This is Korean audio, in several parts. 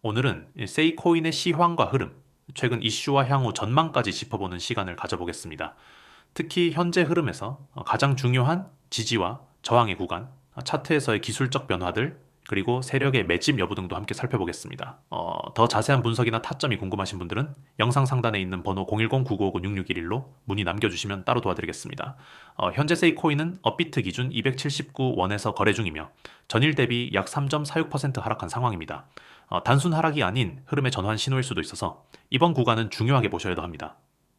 오늘은 세이코인의 시황과 흐름, 최근 이슈와 향후 전망까지 짚어보는 시간을 가져보겠습니다. 특히 현재 흐름에서 가장 중요한 지지와 저항의 구간, 차트에서의 기술적 변화들, 그리고 세력의 매집 여부 등도 함께 살펴보겠습니다. 어, 더 자세한 분석이나 타점이 궁금하신 분들은 영상 상단에 있는 번호 010-9959-6611로 문의 남겨주시면 따로 도와드리겠습니다. 어, 현재 세이코인은 업비트 기준 279원에서 거래 중이며 전일 대비 약 3.46% 하락한 상황입니다. 어, 단순 하락이 아닌 흐름의 전환 신호일 수도 있어서 이번 구간은 중요하게 보셔야 합니다.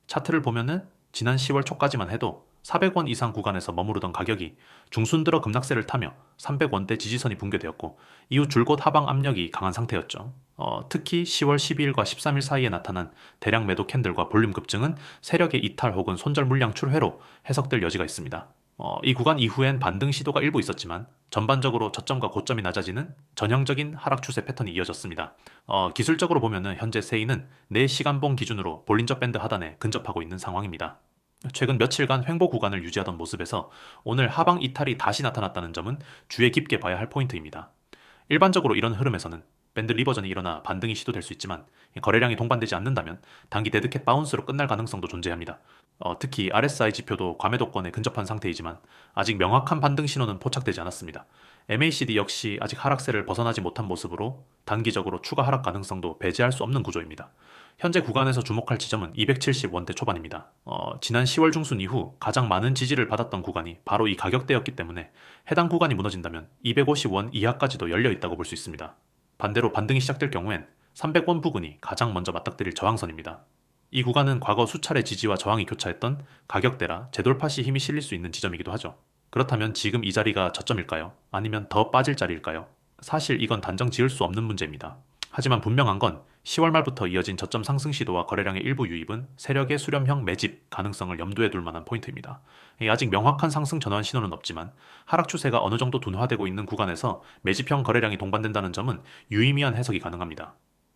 차트를 보면은 지난 10월 초까지만 해도 400원 이상 구간에서 머무르던 가격이 중순 들어 급락세를 타며 300원대 지지선이 붕괴되었고 이후 줄곧 하방 압력이 강한 상태였죠. 어, 특히 10월 12일과 13일 사이에 나타난 대량 매도 캔들과 볼륨 급증은 세력의 이탈 혹은 손절 물량 출회로 해석될 여지가 있습니다. 어, 이 구간 이후엔 반등 시도가 일부 있었지만 전반적으로 저점과 고점이 낮아지는 전형적인 하락 추세 패턴이 이어졌습니다. 어, 기술적으로 보면은 현재 세이는 4시간봉 기준으로 볼린저 밴드 하단에 근접하고 있는 상황입니다. 최근 며칠간 횡보 구간을 유지하던 모습에서 오늘 하방 이탈이 다시 나타났다는 점은 주의 깊게 봐야 할 포인트입니다. 일반적으로 이런 흐름에서는 밴드 리버전이 일어나 반등이 시도될 수 있지만 거래량이 동반되지 않는다면 단기 데드캣 바운스로 끝날 가능성도 존재합니다. 어, 특히 RSI 지표도 과매도권에 근접한 상태이지만 아직 명확한 반등 신호는 포착되지 않았습니다. MACD 역시 아직 하락세를 벗어나지 못한 모습으로 단기적으로 추가 하락 가능성도 배제할 수 없는 구조입니다. 현재 구간에서 주목할 지점은 270원대 초반입니다. 어, 지난 10월 중순 이후 가장 많은 지지를 받았던 구간이 바로 이 가격대였기 때문에 해당 구간이 무너진다면 250원 이하까지도 열려 있다고 볼 수 있습니다. 반대로 반등이 시작될 경우엔 300원 부근이 가장 먼저 맞닥뜨릴 저항선입니다. 이 구간은 과거 수차례 지지와 저항이 교차했던 가격대라 재돌파 시 힘이 실릴 수 있는 지점이기도 하죠. 그렇다면 지금 이 자리가 저점일까요? 아니면 더 빠질 자리일까요? 사실 이건 단정 지을 수 없는 문제입니다. 하지만 분명한 건 10월 말부터 이어진 저점 상승 시도와 거래량의 일부 유입은 세력의 수렴형 매집 가능성을 염두에 둘 만한 포인트입니다. 아직 명확한 상승 전환 신호는 없지만 하락 추세가 어느 정도 둔화되고 있는 구간에서 매집형 거래량이 동반된다는 점은 유의미한 해석이 가능합니다.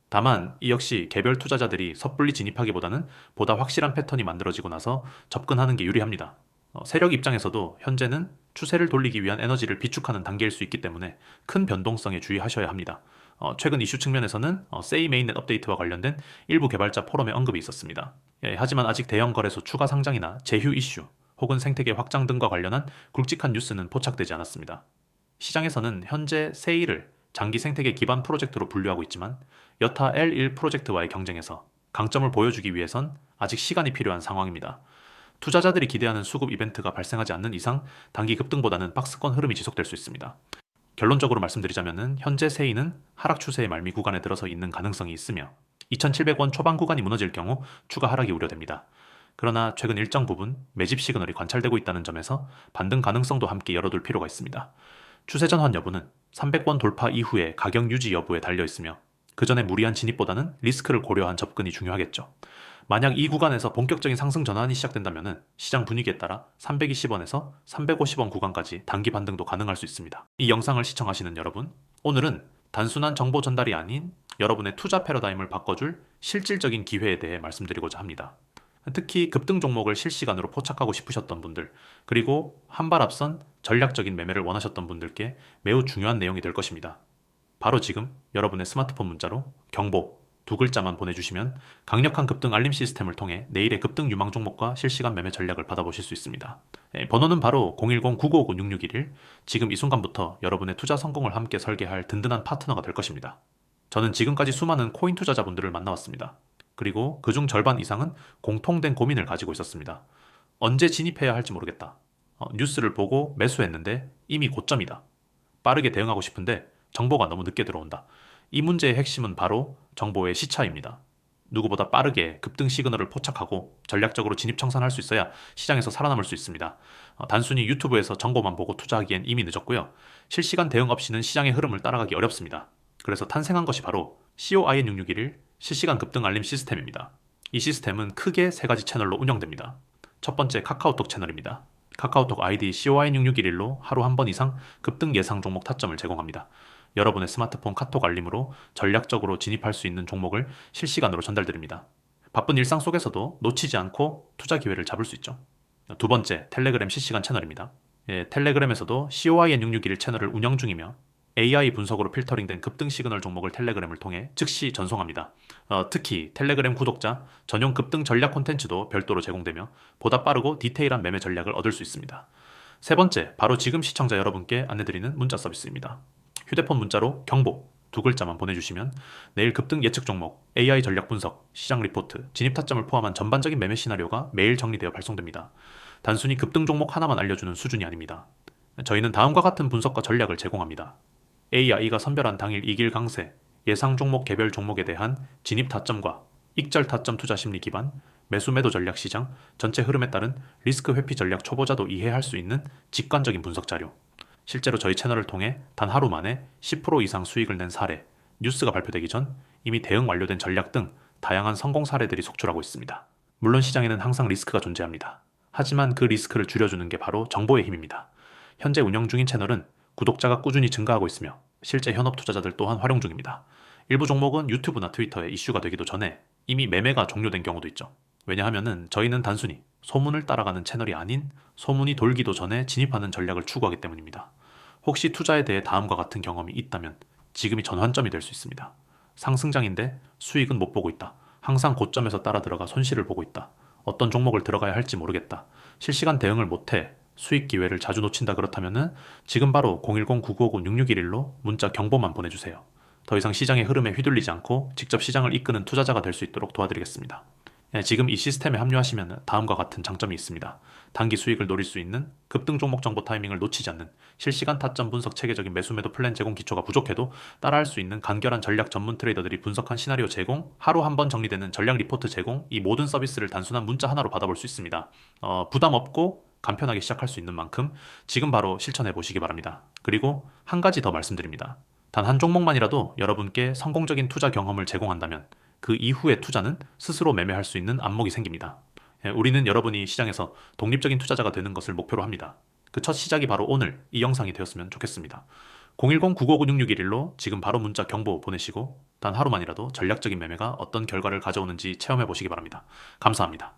다만 이 역시 개별 투자자들이 섣불리 진입하기보다는 보다 확실한 패턴이 만들어지고 나서 접근하는 게 유리합니다. 어, 세력 입장에서도 현재는 추세를 돌리기 위한 에너지를 비축하는 단계일 수 있기 때문에 큰 변동성에 주의하셔야 합니다. 어, 최근 이슈 측면에서는 어, 세이 메인넷 업데이트와 관련된 일부 개발자 포럼의 언급이 있었습니다. 예, 하지만 아직 대형 거래소 추가 상장이나 제휴 이슈 혹은 생태계 확장 등과 관련한 굵직한 뉴스는 포착되지 않았습니다. 시장에서는 현재 세이를 장기 생태계 기반 프로젝트로 분류하고 있지만 여타 L1 프로젝트와의 경쟁에서 강점을 보여주기 위해선 아직 시간이 필요한 상황입니다. 투자자들이 기대하는 수급 이벤트가 발생하지 않는 이상 단기 급등보다는 박스권 흐름이 지속될 수 있습니다. 결론적으로 말씀드리자면 현재 세이는 하락 추세의 말미 구간에 들어서 있는 가능성이 있으며 2,700원 초반 구간이 무너질 경우 추가 하락이 우려됩니다. 그러나 최근 일정 부분 매집 시그널이 관찰되고 있다는 점에서 반등 가능성도 함께 열어둘 필요가 있습니다. 추세 전환 여부는 300원 돌파 이후의 가격 유지 여부에 달려 있으며 그 전에 무리한 진입보다는 리스크를 고려한 접근이 중요하겠죠. 만약 이 구간에서 본격적인 상승 전환이 시작된다면 시장 분위기에 따라 320원에서 350원 구간까지 단기 반등도 가능할 수 있습니다. 이 영상을 시청하시는 여러분, 오늘은 단순한 정보 전달이 아닌 여러분의 투자 패러다임을 바꿔줄 실질적인 기회에 대해 말씀드리고자 합니다. 특히 급등 종목을 실시간으로 포착하고 싶으셨던 분들, 그리고 한 발 앞선 전략적인 매매를 원하셨던 분들께 매우 중요한 내용이 될 것입니다. 바로 지금 여러분의 스마트폰 문자로 경보 두 글자만 보내주시면 강력한 급등 알림 시스템을 통해 내일의 급등 유망 종목과 실시간 매매 전략을 받아보실 수 있습니다. 예, 번호는 바로 010-9959-6611 지금 이 순간부터 여러분의 투자 성공을 함께 설계할 든든한 파트너가 될 것입니다. 저는 지금까지 수많은 코인 투자자분들을 만나왔습니다. 그리고 그중 절반 이상은 공통된 고민을 가지고 있었습니다. 언제 진입해야 할지 모르겠다. 어, 뉴스를 보고 매수했는데 이미 고점이다. 빠르게 대응하고 싶은데 정보가 너무 늦게 들어온다. 이 문제의 핵심은 바로 정보의 시차입니다. 누구보다 빠르게 급등 시그널을 포착하고 전략적으로 진입 청산할 수 있어야 시장에서 살아남을 수 있습니다. 어, 단순히 유튜브에서 정보만 보고 투자하기엔 이미 늦었고요. 실시간 대응 없이는 시장의 흐름을 따라가기 어렵습니다. 그래서 탄생한 것이 바로 COIN661 실시간 급등 알림 시스템입니다. 이 시스템은 크게 세 가지 채널로 운영됩니다. 첫 번째 카카오톡 채널입니다. 카카오톡 아이디 COIN661로 하루 한 번 이상 급등 예상 종목 타점을 제공합니다. 여러분의 스마트폰 카톡 알림으로 전략적으로 진입할 수 있는 종목을 실시간으로 전달드립니다. 바쁜 일상 속에서도 놓치지 않고 투자 기회를 잡을 수 있죠. 두 번째, 텔레그램 실시간 채널입니다. 예, 텔레그램에서도 COIN661 채널을 운영 중이며 AI 분석으로 필터링된 급등 시그널 종목을 텔레그램을 통해 즉시 전송합니다. 어, 특히 텔레그램 구독자 전용 급등 전략 콘텐츠도 별도로 제공되며 보다 빠르고 디테일한 매매 전략을 얻을 수 있습니다. 세 번째, 바로 지금 시청자 여러분께 안내드리는 문자 서비스입니다. 휴대폰 문자로 경보 두 글자만 보내주시면 내일 급등 예측 종목, AI 전략 분석, 시장 리포트, 진입 타점을 포함한 전반적인 매매 시나리오가 매일 정리되어 발송됩니다. 단순히 급등 종목 하나만 알려주는 수준이 아닙니다. 저희는 다음과 같은 분석과 전략을 제공합니다. AI가 선별한 당일 이길 강세, 예상 종목 개별 종목에 대한 진입 타점과 익절 타점 투자 심리 기반, 매수 매도 전략 시장, 전체 흐름에 따른 리스크 회피 전략 초보자도 이해할 수 있는 직관적인 분석 자료. 실제로 저희 채널을 통해 단 하루 만에 10% 이상 수익을 낸 사례, 뉴스가 발표되기 전 이미 대응 완료된 전략 등 다양한 성공 사례들이 속출하고 있습니다. 물론 시장에는 항상 리스크가 존재합니다. 하지만 그 리스크를 줄여주는 게 바로 정보의 힘입니다. 현재 운영 중인 채널은 구독자가 꾸준히 증가하고 있으며 실제 현업 투자자들 또한 활용 중입니다. 일부 종목은 유튜브나 트위터에 이슈가 되기도 전에 이미 매매가 종료된 경우도 있죠. 왜냐하면은 저희는 단순히 소문을 따라가는 채널이 아닌 소문이 돌기도 전에 진입하는 전략을 추구하기 때문입니다. 혹시 투자에 대해 다음과 같은 경험이 있다면 지금이 전환점이 될 수 있습니다. 상승장인데 수익은 못 보고 있다. 항상 고점에서 따라 들어가 손실을 보고 있다. 어떤 종목을 들어가야 할지 모르겠다. 실시간 대응을 못해 수익 기회를 자주 놓친다 그렇다면은 지금 바로 010-9959-6611로 문자 경보만 보내주세요. 더 이상 시장의 흐름에 휘둘리지 않고 직접 시장을 이끄는 투자자가 될 수 있도록 도와드리겠습니다. 예, 지금 이 시스템에 합류하시면 다음과 같은 장점이 있습니다. 단기 수익을 노릴 수 있는 급등 종목 정보 타이밍을 놓치지 않는 실시간 타점 분석 체계적인 매수 매도 플랜 제공 기초가 부족해도 따라할 수 있는 간결한 전략 전문 트레이더들이 분석한 시나리오 제공, 하루 한 번 정리되는 전략 리포트 제공, 이 모든 서비스를 단순한 문자 하나로 받아볼 수 있습니다. 어, 부담 없고 간편하게 시작할 수 있는 만큼 지금 바로 실천해 보시기 바랍니다. 그리고 한 가지 더 말씀드립니다. 단 한 종목만이라도 여러분께 성공적인 투자 경험을 제공한다면 그 이후의 투자는 스스로 매매할 수 있는 안목이 생깁니다. 예, 우리는 여러분이 시장에서 독립적인 투자자가 되는 것을 목표로 합니다. 그 첫 시작이 바로 오늘 이 영상이 되었으면 좋겠습니다. 010-9959-6611로 지금 바로 문자 경보 보내시고 단 하루만이라도 전략적인 매매가 어떤 결과를 가져오는지 체험해 보시기 바랍니다. 감사합니다.